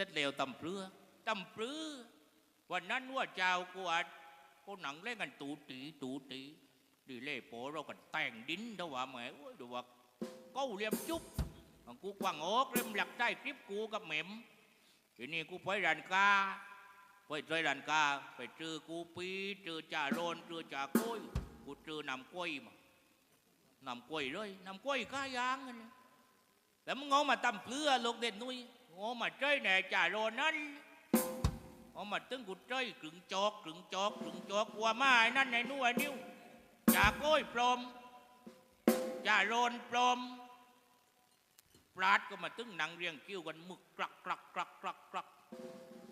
ร็จแล้วตำเปลือตำเปลือวันนั้นว่าเจ้ากูอาจกูหนังเล่นกันตูตีตูตีดีเล่โปเรากันแต่งดินเท่าว่าแหมโอ้ยดี๋ยวว่าเก้าเลียมจุ๊บของกูกวางออกเริ่มหลักใต้คลิปกูกับเหม็มทีนี้กูไปรันกาไปเจรันกาไปเจอกูปีเจอจ่าโรนเจอจ่าก้อยกูเจอนำกล้วยมานำกล้วยเลยนำกล้วยก้ายางกันเลยแล้วมึงเอามาตำเปลือลกเด่นนุ้ย เอามาเจ้ยแหน่จ่าโรนนั้นเอามาตึงกุดใจกึ่งจอกกึ่งจอกกึ่งจอกกลัวไอ้นั่นไอ้นู่นไอ้นิ้วจ่าโก้ยปลอมจ่าโรนปลอมปราดก็มาตึงหนังเรียงคิ้วกันมึกกรักกรักกรักกรักกรัก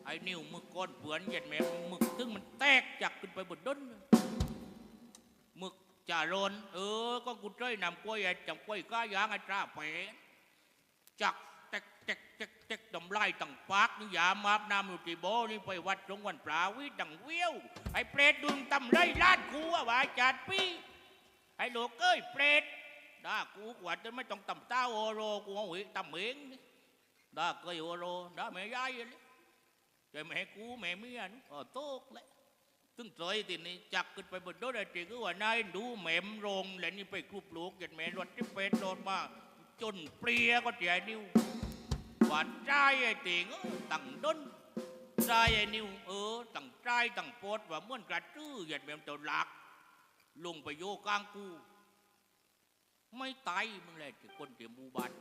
ไอ้นิ้วมึกก้อนเปือนเหย็ดแม่มึกตึงมันแตกจากขึ้นไปบนด้นมึกจ่าโรนเออ ก็กุดใจนำกล้วยจับกล้วยก้ายางไอ้ตราแผลจัก เต็กเต็กเต็กเต็กดำลายตั้งปากนี่ยามาบน้ำอยู่ที่โบนี่ไปวัดตรงวันปลาวิดังเวียวไอ้เปรตดุงตำไรลาดกูว่าว่าจัดปีไอ้โลกเอ้ยเปรตด่ากูกว่าจะไม่ต้องตำเต้าโอโรกูเอาหิตำเหมงด่าเกยโอโรด่าแม่ยายเลยใจแม่กูแม่เมียนี่ก็โตกเลยตึงใจทีนี้จักขึ้นไปบนโดดไอ้จีก็ว่านายดูแหม่มโรงแล้วนี่ไปกรุบลูกยันแม่รถที่เป็ดโดนมา จนเปรียก็เจียนิ้วหวานใจไอ้ติงตั้งด้นใจไอ้นิวเออตั้งใจตั้งโปดว่าเมื่อนกระจื้อเหยียดแบบตัวหลัก ลงไปโยกลางกู ไม่ตายมึงแหละที่คนเตียมูบัน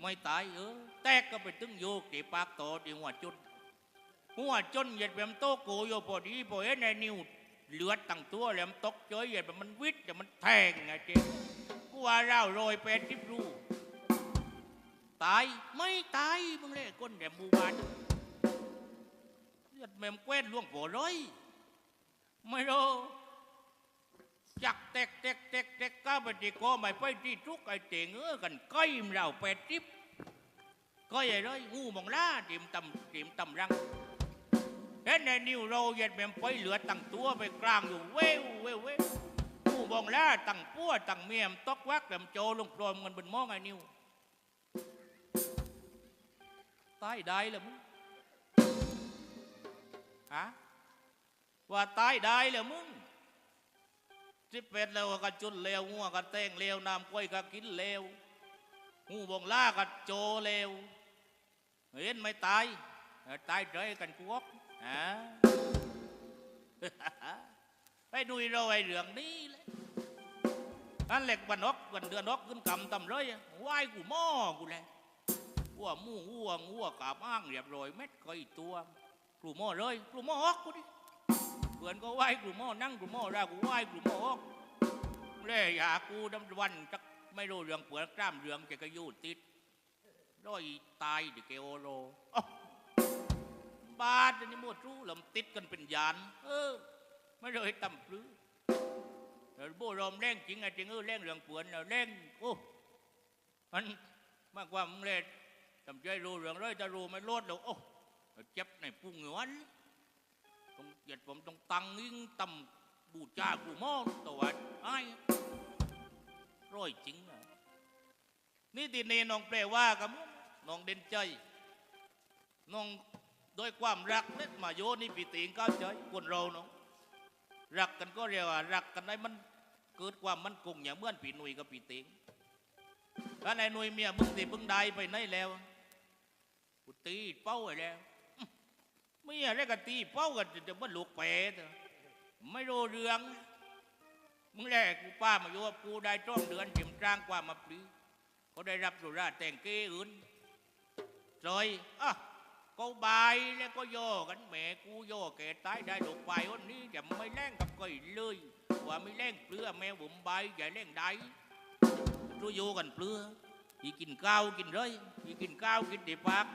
ไม่ตายเออแตกก็ไปตึงโยกที่ปากต่อที่หัวจนหัวจนเหยียดแบบโตโกโยพอดีพอเห็นไอ้นิวเลือดตั้งตัวแหลมตกเจยเหยียดแบบมันวิดแต่มันแทงไงเจ๊ ว่าเราโรยเป็ดทิพรูตายไม่ตายมึงเลยก้นแดมบูบานเลือดแมมแคว้นล่วงโผร้อยไม่รู้จักเตกเตกเตกเตกก้าไปที่คอไม่ไปที่ทุกไอเตงเออกันก้อยเราแปดทิพก้อยไอ้ร้อยงูมองล่าเตรียมตำเตรียมตำรังเห็นในนิ้วเราเย็ดแมมไปเหลือตั้งตัวไปกลางอยู่เว้วเว้วเว้ว งูมองล่าตั้งปั้วตั้งเมียมตอกวักแมมโจลงโปรมกันบนมองไอ้นิวตายได้เหรอมึงฮะว่าตายได้เหรอมึงสิเป็ดแล้วก็จุนเลวงัวก็แตงเลวน้ำกล้วยก็กินเลวหูบงล่าก็โจเลวเห็นไม่ตายตายใจกันกวกฮะ นุยเราไอ้เรื่องนี้เลยอันเหล็กบันนกบันเดือนนกขึ้นกำตำเลยไหวายกูหม้อกูเลยวัวมู่วัวงัวกาบอ้างเรียบร้อยเม็ดก็อีตัวกลุ่มหม้อเลยกลุ่มหม้อฮอกกูดิเพื่อนก็ไหวกลุ่มหม้อนั่งกลุ่มหม้อรากูไหวกลุ่มหม้อฮอกเล่ยากูดำวันจักไม่รู้เรื่องเปลือกกล้ามเรื่องจะกระยูติดร้อยตายดิเกโอโรอ๊ะบาดนนี้หมดรู้ลำติดกันเป็นยาน เออ ไม่เลยต่ำปรือแต่โบรอมแรงจริงไงจริงเออแรงเรื่องปลือนแรงโอ้มันมากกว่ามึงเลยทำใจรู้เรื่องเลยจะรู้ไม่รอดหรอกโอ้เจ็บในปุงเหงวนต้องเหยียดผมต้องตังยิ่งตำบูชากูมอตัวไอ้ร้อยจริงนะนี่ตีเนน้องแปลว่ากับมึงน้องเด่นใจน้องด้วยความรักเล็ดมาโยนี่ปีติงก้าวใจคนเราเนาะ รักกันก็เรียกว่ารักกันได้มันเกิดความมันคงอย่างเมื่อนปีหนุ่ยกับปีติงถ้าในหน่ยเมียมึงที่มึงได้ไปไหนแล้วกูตีเป้าไว้แล้วอื้อเมียได้ก็ตีเป้ากันจะมันลูกแปดอะไม่รู้เรื่องมึงแรกกูป้ามาโยบกูได้จ้องเดือนเข็มจ้างกว่ามาปีเขาได้รับสุราแต่งเกอื่นจอยอะ ก็บายแล้วก็โยกันแหมกูโยแกตายได้ลูกไปวันนี้จะไม่แรงกับก่อยเลยว่าไม่แรงเปลือแมวบุ๋มใบอย่าแรงได้รู้อยู่กันเปลืออีกินข้าวกินเลยอีกินข้าวกินดีพัก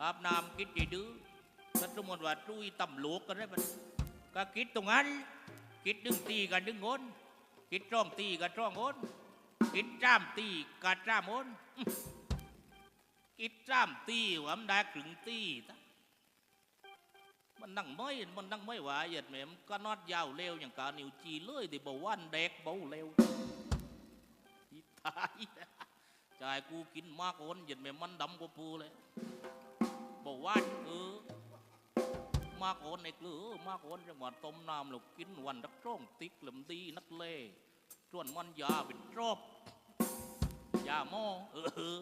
อาบน้ำกินดีดื้อถ้าสมมติว่าจุ้ยต่ำหลวกกันได้มันก็คิดตรงนั้นคิดดึงตีกันดึงโอนคิดจ้องตีกันจ้องโอนคิดจ้ามตีกันจ้ามโอน อิดจ้ามตีหวมนได้กึ่งตีตะมันนั่งไม่มันนั่งไม่ไหวเหยียดแหมมก็นอดยาวเร็วอย่างกานิวจีเลยที่บอกวันเด็กเบาเร็วอีตายจ่ายกูกินมากโอนเหย็นแม่มันดำกว่าปูเลยบอกว่าเออมากโอนในเกลือมากโอนจังหวัดต้มน้ำหลกกินวันรักร้องติ๊กลำดีนักเล่ส่วนมันยาเป็นรอบยาหม้อเออ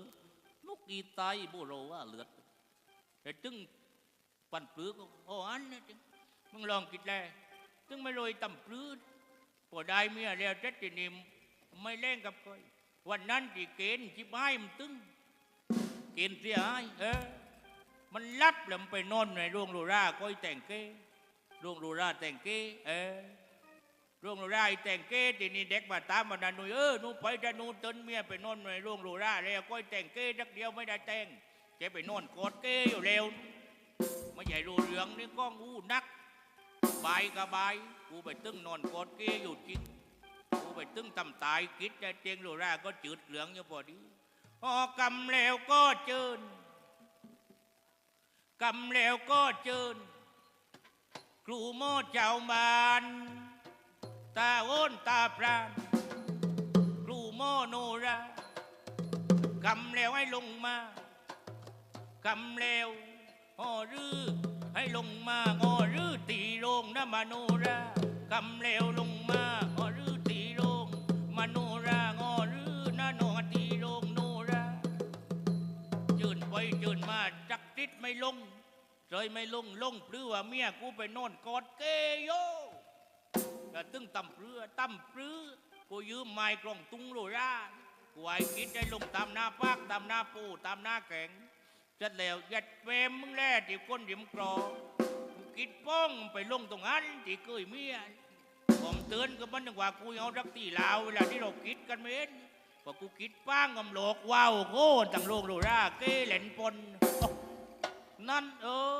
ลูกอีไตบุโรว่าเลือดแต่จึงปันปลือก็โอ้อันนะจึงมึงลองคิดแลจึงไม่โรยต่ำปลือพอได้เมียแล้วเจ็ดทีนิมไม่เล่นกับใครวันนั้นที่เกณฑ์ที่บ้ายมันตึงเกินเสียหายเออมันรับแล้วมันไปนอนในโรงโรราก็ไอ้แต่งเก้โรงโรราแต่งเก้เออ โรงโรราไอแต่งเก้ทีนี้เด็กมาตามมาดันหนุ่ยเออหนูไปดันหนูตนเมียไปนอนในโรงโรราแล้วก็ไอ้แต่งเก้สักเดียวไม่ได้แต่งแกไปนอนกอดเก้อยู่เร็วไม่ใหญ่รู้เรื่องนี่ก็งูนักบายกับบายกูไปตึ้งนอนกอดเก้อยู่จริงกูไปตึ้งทำตายคิดจะเจงโรราก็จืดเหลืองอยู่พอดีพอกำแล้วก็เจินกำแล้วก็เจินครูโมเจ้าบาน ตาโอนตาพรานครูโมโนรากำแล้วให้ลงมากำแล้วหอรือให้ลงมางอรือตีโรงนะมโนรากำแล้วลงมาหอรือตีโรงมโนรางอรือนะโนตีโรงโนราจืนไปจืนมาจักติดไม่ลงเลยไม่ลงลงเปลือว่าเมียกูไปนอนกอดเกยโย แต่ตึงตำเปือตำเปลือกูยืมไม้กล่องตุงโรรากูไอ้คิดได้ลงตามหน้าปากตามหน้าปูตามหน้าแข็งเสร็จแล้วยัดเฟมมึงแล่ที่ก้นดียมกรอกูคิดป้องไปลงตรงนั้นที่เคยเมียผมเตือนกับมันจังว่ากูเอารักตีลาวเวลาที่เราคิดกันไม่เห็นพอกูคิดป้างกำโหลกว้าวโง่ต่างโลกโรราเกเหลนปนนั่นเออ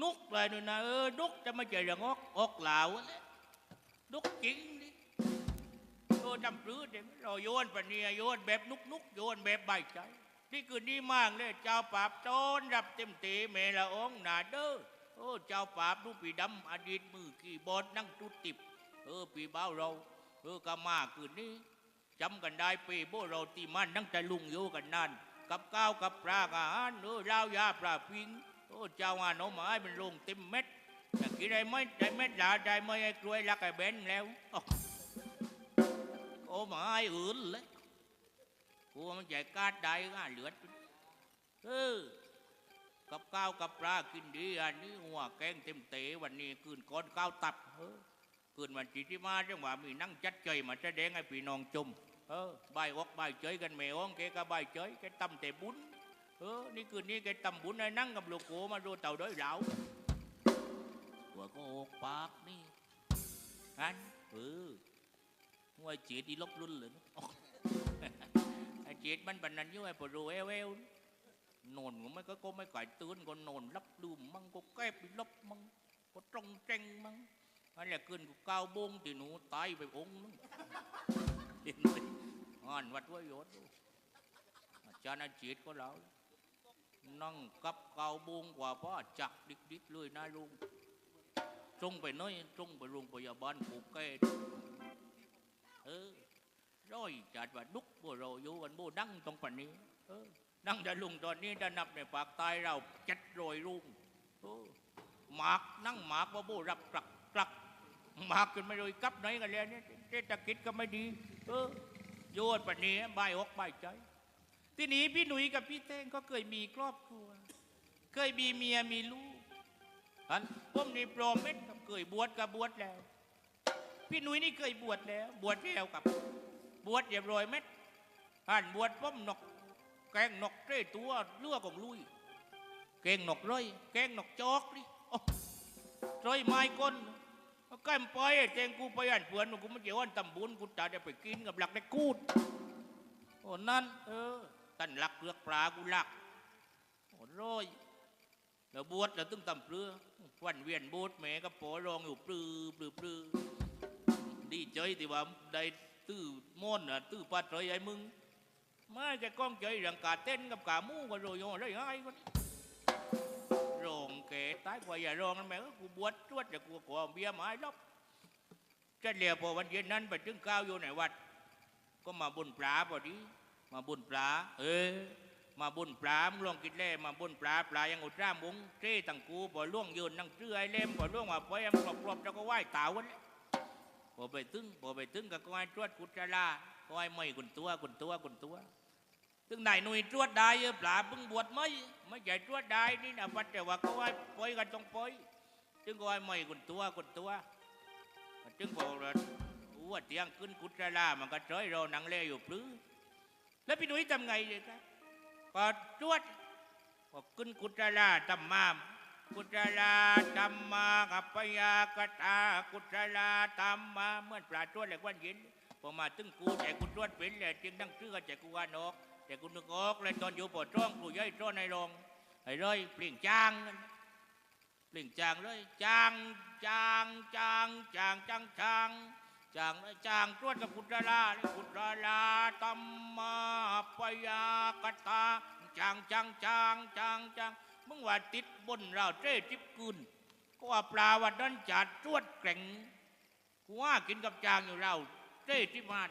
นุกเลยนู่นนะเออนุกจะม่เจอเรื่องออกอกลาวอะนะ นุกจริงดิโยนจำปลื้ดเด็กเราโยนปะเนียโยนแบบนุกนุกโยนแบบใบใจนี่คือดีมากเลยเจ้าปราบโจนรับเต็มเตเมละองหนาเด้อโอ้เจ้าปราบลูกปีดำอดีตมือกี่บอดนั่งตุติบเออปีเบ้าเราเออกามาคืนนี้จำกันได้ปีโบเราตีมันนั่งแต่ลุงโยกันนั่นกับข้าวกับปลากอาหารเออเล้ายาปลาพิงโอ้เจ้าอานเอาไม้มันลงเต็มเม็ด อยากกินได้ไหมได้เม็ดลาได้ไหมไอ้กล้วยลักไอ้เบนแล้วโอ้มาไอ้อื่นเลยกูว่ามันใจกาดได้ก็เหลือดเออกับข้าวกับปลากินดีอันนี้หัวแกงเต็มเตะวันนี้คืนก้อนข้าวตับเออคืนวันจีที่มาจังหวะมีนั่งจัดใจมาแสดงให้พี่น้องชมเออใบายอกใบเจยกันแม่อ้องแกก็ใบเจยแกตำแต่บุญเออนี่คืนนี้แกตำบุญให้นั่งกับลูกโกมาดูเต่าด้อยเหลา หัวก็โอกปากนี่อันเออหัวเจีดอีลบรุ่นเลยนะไอ้เจีดมันบันนันอยุ่ไอ้ปรูเอวเอวนอนก็ไม่ก็ก็ไม่ก่อยตื่นก็นอนรับลืมมั่งก็แก้ไปลบมั่งก็ตรงเจงมั่งอันแหละขึ้นกูก้าวบงที่หนูตายไปองค์นึงเห็นไหมอ่านวัดไว้ยศดูอาจารย์อาจีดก็แล้วนั่งกับเกาบุงกว่าพ่อจักดิกดิกๆเลยนะลุง จงไปน้อยจงไปโรงพยาบาลผูกแก่เออร้อยจัดว่าดุกบัวเราอยู่กันโบดังตรงปันนี้ เออนั่งได้ลุงตอนนี้ได้นับในปากตายเราเจ็ดรอยลุงเออหมากนั่งหมากว่าโบรับกลักกลักหมากกันไม่เลยกับไหนกันแล้วเนี่ยเศรษฐกิจก็ไม่ดี เออโยนปันนี้ใบายอกใบายใจ ที่นี้พี่หนุ่ยกับพี่เต้งก็เคยมีครอบครัว เคยมีเมียมีลูก อันผมนี่โปรเมตกับเคยบวชกับบวชแล้ว พี่นุ่ยนี่เคยบวชแล้ว บวชแล้วกับบวชเรียบร้อยเม็ดอันบวชผมนก แกงนกเต้ตัวเลือกของลุย แกงนกร้อย แกงนกจอกนี่โอ้ร้อยไม้ก้นก็แก้มไปเจงกูไปอ่านเพื่อนกูไม่เกี่ยวอันตำบุญกูจะได้ไปกินกับหลักได้กูดโอ้นั่นเออตันลักเลือกปลากูหลักโอ้ร้อย แล้วบวชแล้วตึงตำเปลือวันเวียนบวชแม่ก็ปอรองอยู่ปลือปลือปลือดีใจที่ว่าได้ตื้อม่อนอะตื้อปัดเลยไอ้มึงไม่จะก้องใจเรื่องกาเต้นกับกามู่กันโรยโยได้ไงก็นี่รองแกตายกว่าอย่ารองนั่นแม่กูบวชตรวจแต่กูขอเบี้ยร์มาให้ลบจะเหลียวพอวันเย็นนั้นไปถึงก้าวอยู่ในวัด ก็มาบุญปลาพอดีมาบุญปลาเออ มาบุญปลามึงลองกินเล่มาบุญปลาปลายังอุตร่ามุงเจ้ตังกูบ่ล่วงยืนนั่งเชื่อไอเล่มบ่ล่วงว่าไปยังกรอบๆแล้วก็ไหว้ตาวันเลยบ่ไปตึงบ่ไปตึงก็ก้อยตรวจกุจลาก้อยไม่กุนตัวกุนตัวกุนตัวตึงไหนหนุ่ยตรวจได้เออปลาเพิ่งบวชไม่ไม่ใช่ตรวจได้นี่นะวัดแต่ว่าก็ไหว้ปอยกันต้องปอยจึงก้อยไม่กุนตัวกุนตัวจึงบอกว่าว่าเตียงขึ้นกุจลามันก็เฉยเรานังเล่อยู่ปลื้แล้วพี่หนุ่ยทำไงเลยครับ พอจวดพอขึ้นกุจลาตัมมากุจลาตัมมากับปยากตากุจลาตัมมาเมื่อปลาจวดเลยวันย็นพอมาถึงกูแต่กูจวดเป็นเลยจึงตั้งชื่อแต่กูว่านอกแต่กูนึกออกเลยตอนอยู่ปอดร้องกูย่อยร้อนในโรงไอ้เลยเปลี่ยนจางนั่นเปลี่ยนจางเลยจางจางจางจางจางจาง จางเลยจางจวดกับกุจลาเลยกุจลาตัมมาปยากตาจางจางจางจางจางมึงว่าติดบนเราเจ้ทิพกุนก็ว่าปลาวันนั้นจัดจวดแกร่งกูว่ากินกับจางอยู่เราเจ้ทิพมา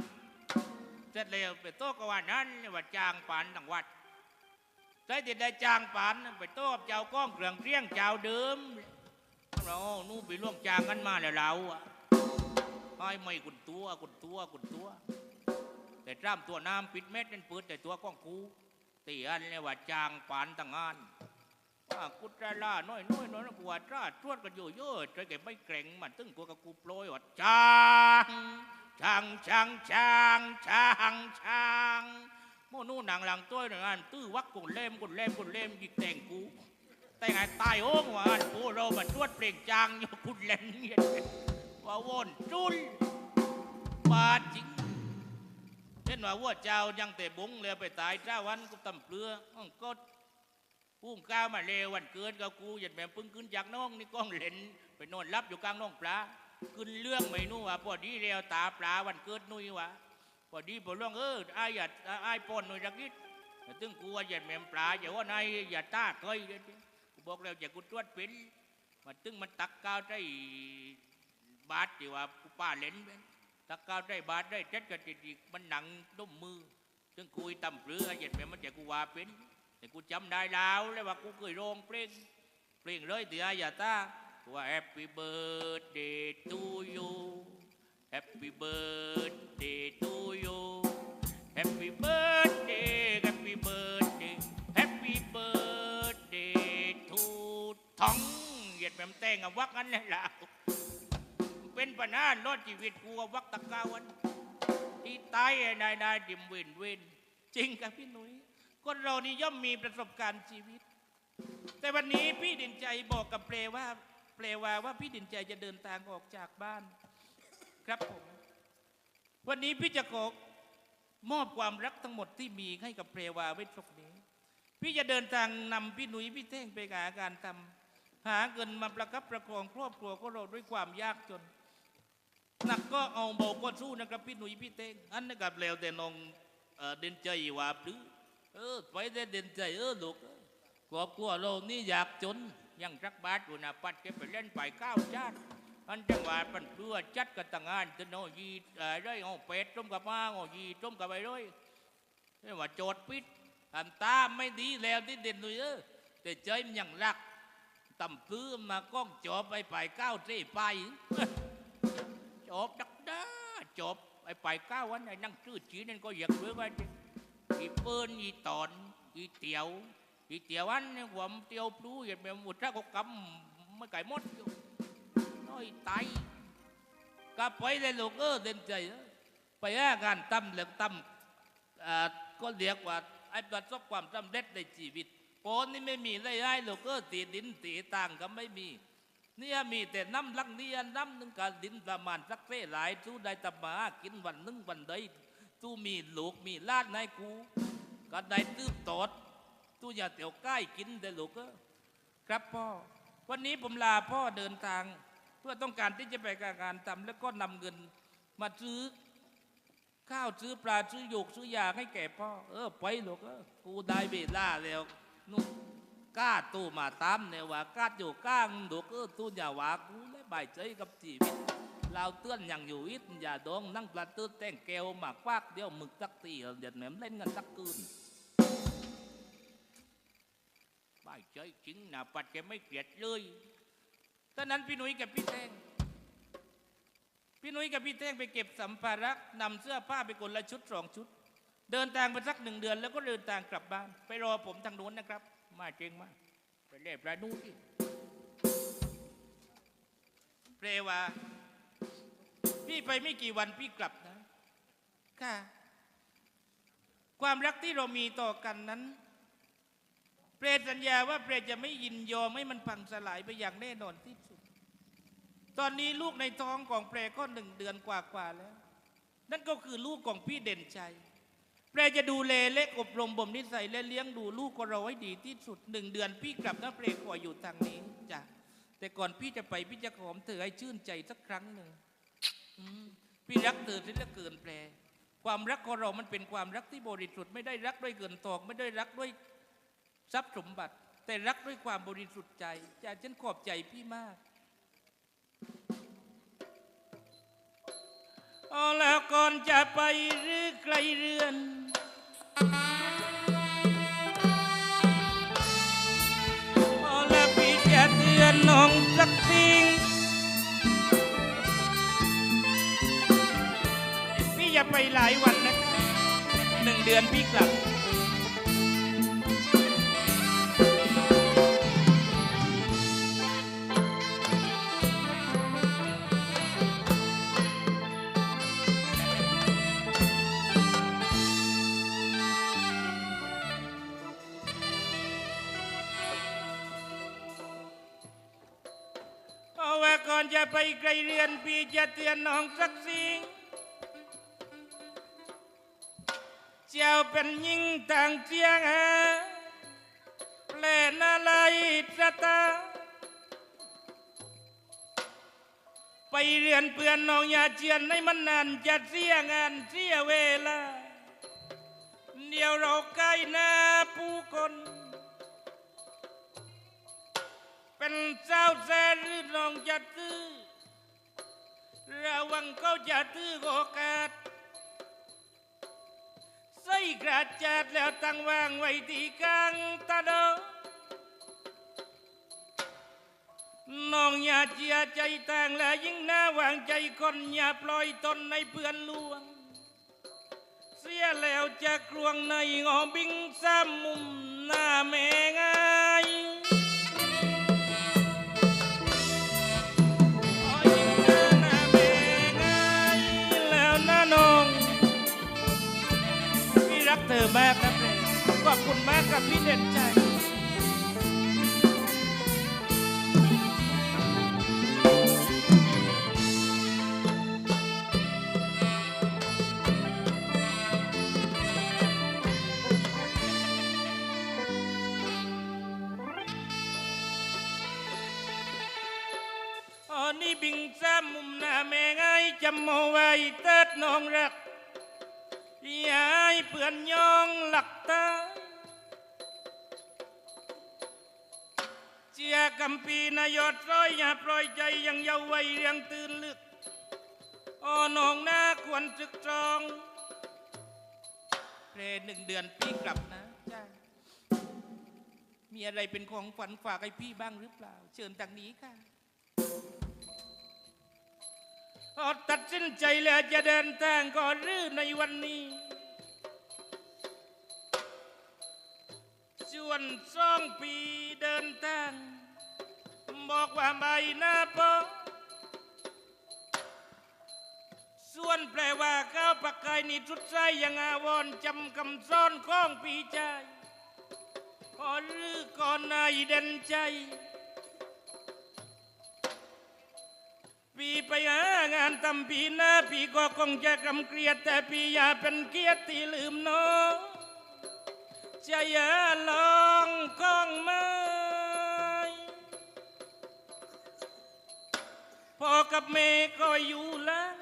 เสร็จแล้วไปโต๊ะก็ว่านั้นว่าจางปานทั้งวัดใช่ที่ได้จางปานไปโต๊ะกับเจ้าก้องเครื่องเรียงเจ้าเดิมเรานู่นไปล่วงจางกันมาแล้วเราอะ ให้ไม่กุนตัวกุนตัวกุนตัว แต่จ้ามตัวน้ำปิดเม็ดนั่นปิดแต่ตัวก้องกูตีอันเลยว่าจางปานต่างงานว่ากุตระล่าน้อยน้อยน้อยกว่าจ้าตรวจกันอยู่เยอะใจแกไม่เกรงมันตึ้งกูกับกูโปรยว่าจางจางจางจางจางจางโมนู่นหนังหลังตัวหนึ่งอันตื้อวักกุนเล่มกุนเล่มกุนเล่มยิกแต่งกูแต่งไงตายโอ้งว่าอันกูเรามาตรวจเปล่งจางอยู่กุนเล่นเนี่ย ว่าวนจุลบาดจริงเช่นว่าวัวเจ้ายังแต่บุงเลยไปตายเจ้าวันกูตำเปลืออ้องก็พุ่งก้าวมาเลววันเกิดกับกูหยัดแม่ปึ้งขึ้นจากน้องนี่ก้องเล่นไปนอนรับอยู่กลางน้องปลาขึ้นเรื่องไม่นู่ว่าพอดีแล้วตาปลาวันเกิดนุ่ยวะพอดีพอล่วงเออไอ้ายหยัดไอ้ายปอนนุ่ยจักนิดแต่ตึงกูว่าหยัดแม่ปลาอย่าว่านายอย่าตาเคยเลยกูบอกแล้วอย่ากูตรวจเป็นมันตึงมันตักก้าวได้ บาทที่ว่ากูป้าเล่นเป็นถ้าก้าวได้บาทได้เจ็ดกระติดอีกมันหนังนุ่มมือซึ่งคุยตำเปลือเหยียดแม่มันจะกูว่าเป็นแต่กูจำได้แล้วเลยว่ากูเคยร้องเพลงเพลงเลยเดียอย่าตาว่า Happy birthday to you Happy birthday to you Happy birthday Happy birthday Happy birthday to ทองเหยียดแม่มแต่งกับวักนั้นแหละ เป็นปัญหารอดชีวิตกูกับวักตะกาวัน ที่ตายไอ้นายนายดิมเวนเวนจริงครับพี่หนุ่ยคนเรานี่ย่อมมีประสบการณ์ชีวิต แต่วันนี้พี่ดินใจบอกกับเปลว่าเปลว่าว่าพี่ดินใจจะเดินทางออกจากบ้าน ครับผมวันนี้พี่จะขอมอบความรักทั้งหมดที่มีให้กับเปลวาไว้ตรงนี้ พี่จะเดินทางนำพี่หนุ่ยพี่เท่งไปหาการทำหาเงินมาประคับประคองครอบครัวของเราด้วยความยากจน หนักก็เอาเบาก็สู้นะครับพี่หนุ่ยพี่เต้งอันนี้กับแล้วแต่น้องเด่นใจว่าปรือเออไปได้เด่นใจเออลูกครอบครัวเรานี่อยากจนยังรักบาทอยู่นะปัดแกไปเล่นไปก้าวชาติอันจังหวะปันเพื่อจัดกันต่างงานจะโนยีได้เอาเป็ดต้มกับมาเอายีต้มกับไปด้วยนี่ว่าโจทย์ปิดทำตามไม่ดีแล้วที่เด่นหนุ่ยเออแต่ใจมันยังรักตำพื้นมาก้องจอไปไปก้าวเจ้ไป จบดักด้าจบไอไปก้าววันไอ้นั่งชื่อจีนั่นก็อยากเรื่องว่าอีเปิ้นอีตอนอีเตียวอีเตียวอันเนี่ยผมเตียวพลูอย่างแบบหมดถ้าก็กำไม่ไก่มดอยู่น้อยตายก็ไปเลยลูกเออเดินใจเออไปหาการตำเหลืองตำอ่าก็เรียกว่าไอ้ประสบความสำเร็จในชีวิตโปนนี่ไม่มีได้ได้ลูกเออตีดินตีต่างก็ไม่มี เนี่ยมีแต่น้ำลักเนี่ยน้ำหนึงกับดินประมาณสักเท่หลายสู้ได้ตบมากินวันนึงวันใดตู้มีลูกมีลาดในกูก็ได้ตื้อตอดตู้อย่าเตียวใกล้กินได้ลูกเออครับพ่อ วันนี้ผมลาพ่อเดินทาง เพื่อต้องการที่จะไปการงานทำแล้วก็นำเงินมาซื้อข้าวซื้อปลาซื้อหยกซื้อยาให้แก่พ่อ เออไปลูกเออกูได้เวลาแล้วนุ่ กล้าตู้มาตามเนี่ยว่ากล้าอยู่ก้างดูกเออตู้อย่าว่ากูและบายใจกับชีวิตเราเตือนอย่างอยู่อิดอย่าดองนั่งปลาตื้อแต่งแก้วมาควักเดี๋ยวมึกสักตีเดี๋ยวแหนมเล่นกันสักคืนป้ายใจจริงนะปัดแกไม่เกลียดเลยตอนนั้นพี่หนุ่ยกับพี่แทงพี่หนุ่ยกับพี่แท่งไปเก็บสัมภาระนำเสื้อผ้าไปคนละชุดสองชุด เดินทางไปสักหนึ่งเดือนแล้วก็เดินทางกลับบ้าน ไปรอผมทางโน้นนะครับ มาเจงมากไปเล่ปลาดูที่เปรว่า พี่ไปไม่กี่วันพี่กลับนะ ค่ะ ความรักที่เรามีต่อกันนั้น เปรสัญญาว่าเปรจะไม่ยินยอมให้มันพังสลายไปอย่างแน่นอนที่สุด ตอนนี้ลูกในท้องของเปรก็หนึ่งเดือนกว่าๆแล้ว นั่นก็คือลูกของพี่เด่นชัย เปรจะดูแลเล็กอบรมบ่มนิสัยและเลี้ยงดูลูกของเราให้ดีที่สุดหนึ่งเดือนพี่กลับนะเปรขออยู่ทางนี้จ้ะแต่ก่อนพี่จะไปพี่จะขอมเธอให้ชื่นใจสักครั้งหนึ่งพี่รักเธอที่ลือเกินเปร ความรักของเรามันเป็นความรักที่บริสุทธิ์ไม่ได้รักด้วยเกินตอกไม่ได้รักด้วยทรัพย์สมบัติ แต่รักด้วยความบริสุทธิ์ใจจ้าฉันขอบใจพี่มาก เอาแล้วก่อนจะไปหรือไกลเรือนเอาแล้วพี่จะเตือนน้องสักสิ่งพี่อย่าไปหลายวันนะหนึ่งเดือนพี่กลับ ไปไกลเรือนพี่จะเตือนน้องสักสิ่งเจ้าเป็นยิ่งต่างเจียงหาแปลนาลายสตาไปเรียนเพื่อนน้องอย่าเจียนให้มันนานจะเสียงานเสียเวลา เดี๋ยวเราใกล้หน้าผู้คน นเจ้าแซ่หรือน้องจะตื้อระวังเขาจะตื้อโอกาสใส่กระจาดแล้วตั้งวางไว้ที่กลางตาดอน้องอย่าเจียใจแต่งและยิ่งหน้าวางใจคนอย่าปล่อยตนในเพื่อนลวง เสียแล้วจะกลวงในงอบิงซ้ำมุมหน้าแม่ง รักเธอมากนะเพลงขอบคุณมากกับพี่เด่นใจอ๋อนี่บิงซ้ำมุมหน้าแม่ไงจำเอาไว้เติดน้องรัก ยาให้เพื่อนยองหลักตา เจียกำปีนายอดร้อยอย่าปล่อยใจยังเยาว์วัยเรียงตื่นลึกอ้อนองหน้าควรจึกจองเพลหนึ่งเดือนพี่กลับนะจ้ามีอะไรเป็นของฝันฝากให้พี่บ้างหรือเปล่า เชิญทางนี้ค่ะอ๋อตัดสินใจแล้วจะเดินทางก่อนหรือในวันนี้ ส่วนสองปีเดินทางบอกว่าใบหน้าปอส่วนแปลว่าข้าวปักไกนี่ชุดใจยังอาวรณ์จำคำซ้อนของปีใจขอรือก่อนนายเด่นใจปีไปหางานทำปีหน้าปีก็คงจะกำเกลียดแต่ปีอย่าเป็นเกียรติที่ลืมน้อง จะอย่าลองกองไม้พอกับเม่ก็อยู่หลัง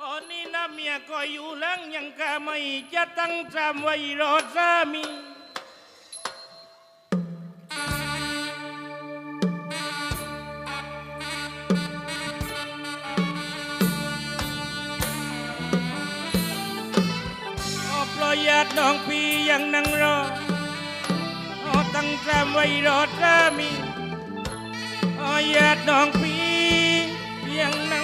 อ๋อนี่นะเมียก็อยู่หลังยังกะไม่จะตั้งจำไว้รอสามี ดน้องปียังนั่งรอตั้งจำไว้รอดรามีอาญาติน้องปียังนั่ง